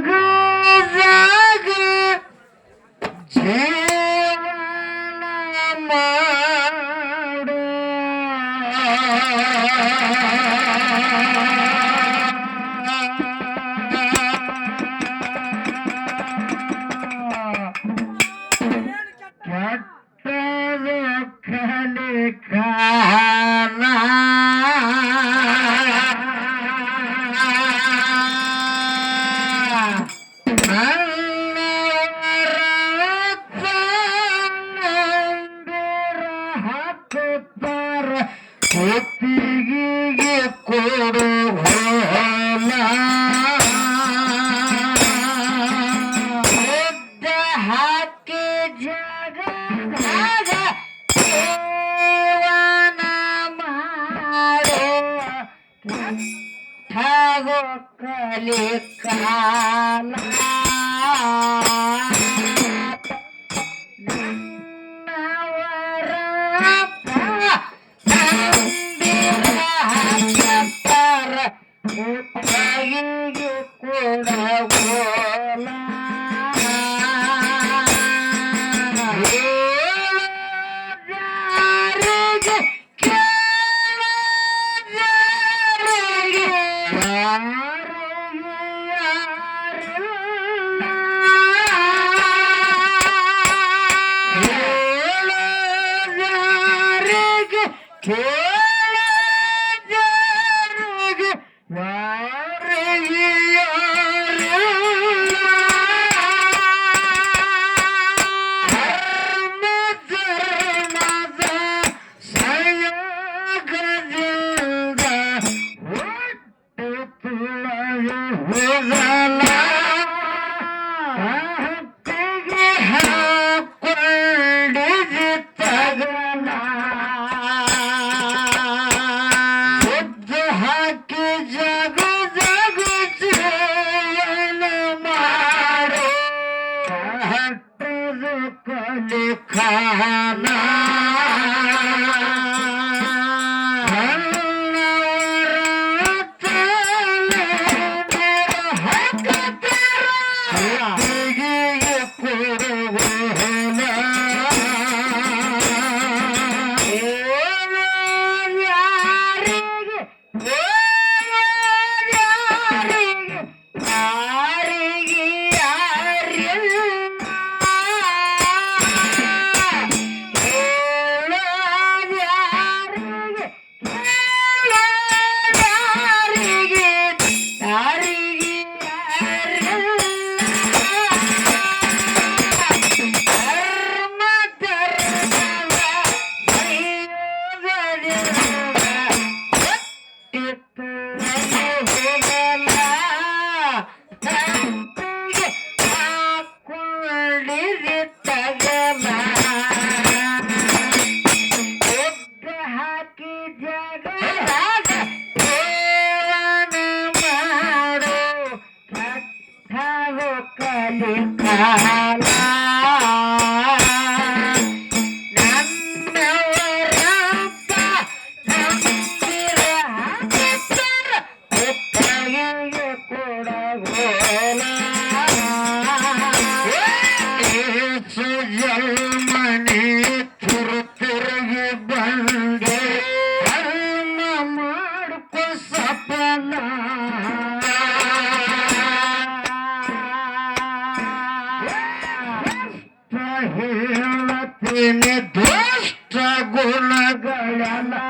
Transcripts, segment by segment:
ಮಾಡ ಹಾಕುತ್ತಾರ. ಹೊತ್ತಿಗೆ ಕೊಡು ಹೋಲ. ಹಾಕಿ ಜಾಗ ಜೀವನ ಮಾಡೋ. ಕಲಿ man.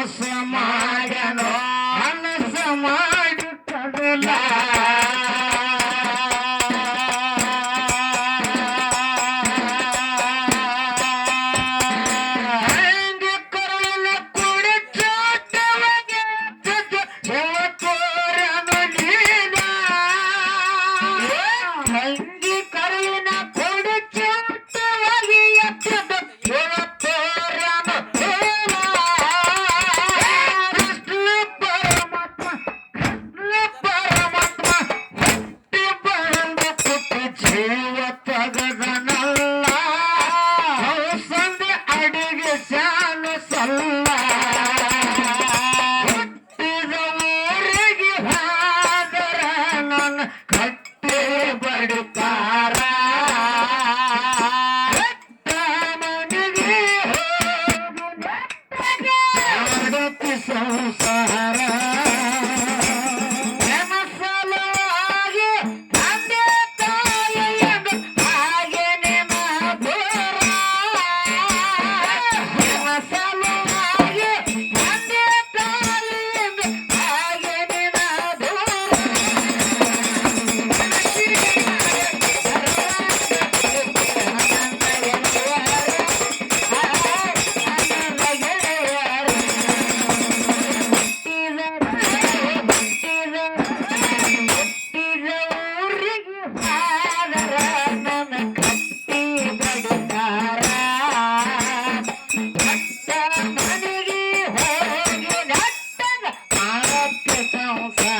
समाज Oh.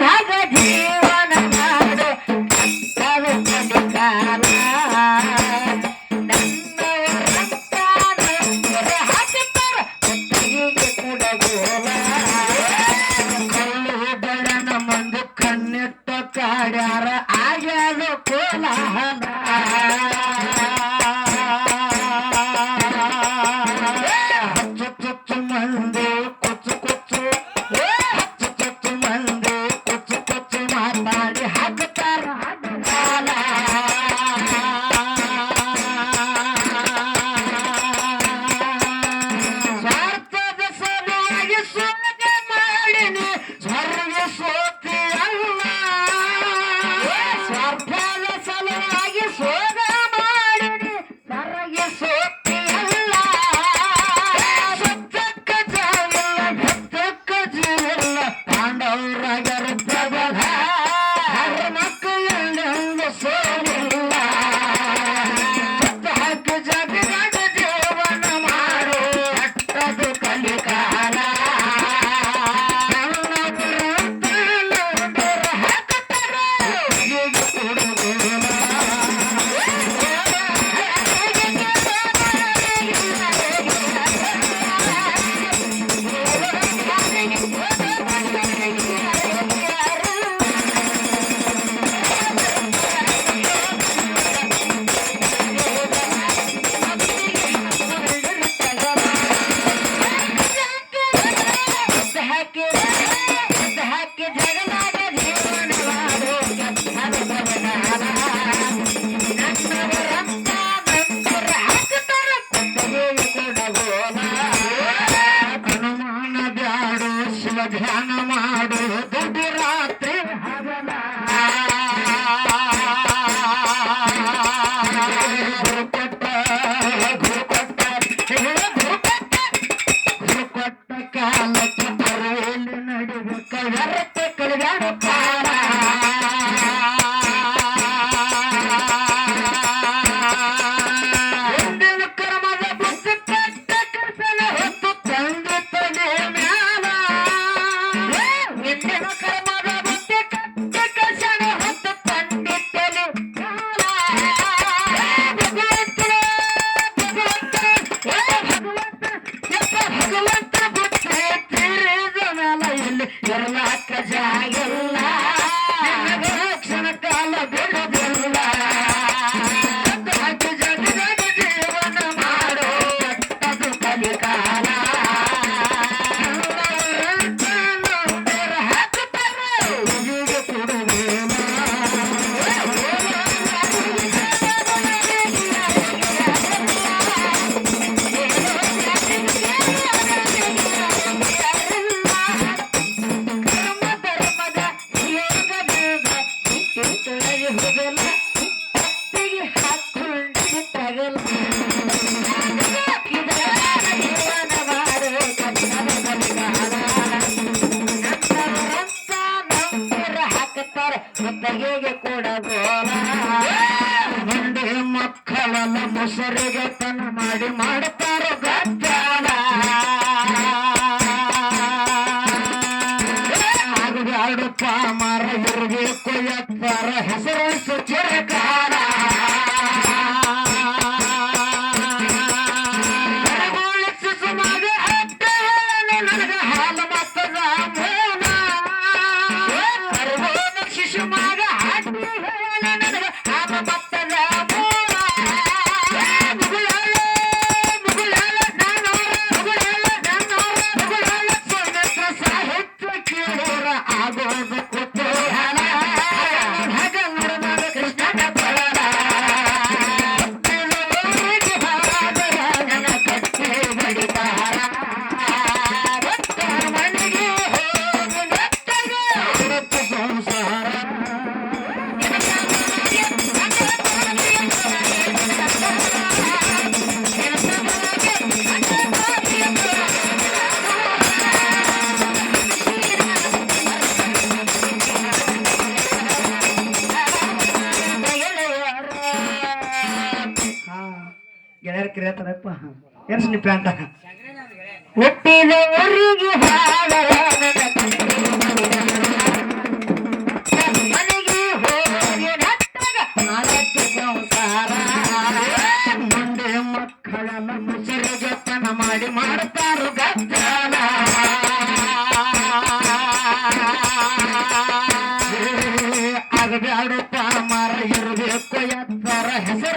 have had a dream. ಮಂಡಿ ಮಕ್ಕಳೆಲ್ಲ ಮೊಸರಿಗೆ ತನ ಮಾಡಿ ಮಾಡುತ್ತಾರೆ ಗದ್ದಾನ ಆಗಬಾರಡಪ್ಪ ಮರ ಇರುಗಿ ಕೊಯ್ಯತ್ತಾರ ಹೆಸರು ಕಿರಿಯತಾರಪ್ಪ ಏನ್ಸ್ ನಿ ಪ್ಯಾಂಟ್ ಹುಟ್ಟಿದ ಊರಿಗೆ ಮುಂದೆ ಮಾಡಿ ಮಾಡುತ್ತಾರು ಗದ್ದಾನ ಅದು ಬ್ಯಾಡುತ್ತ ಮರ ಇರಬೇಕು ಎತ್ತರ ಹೆಸರು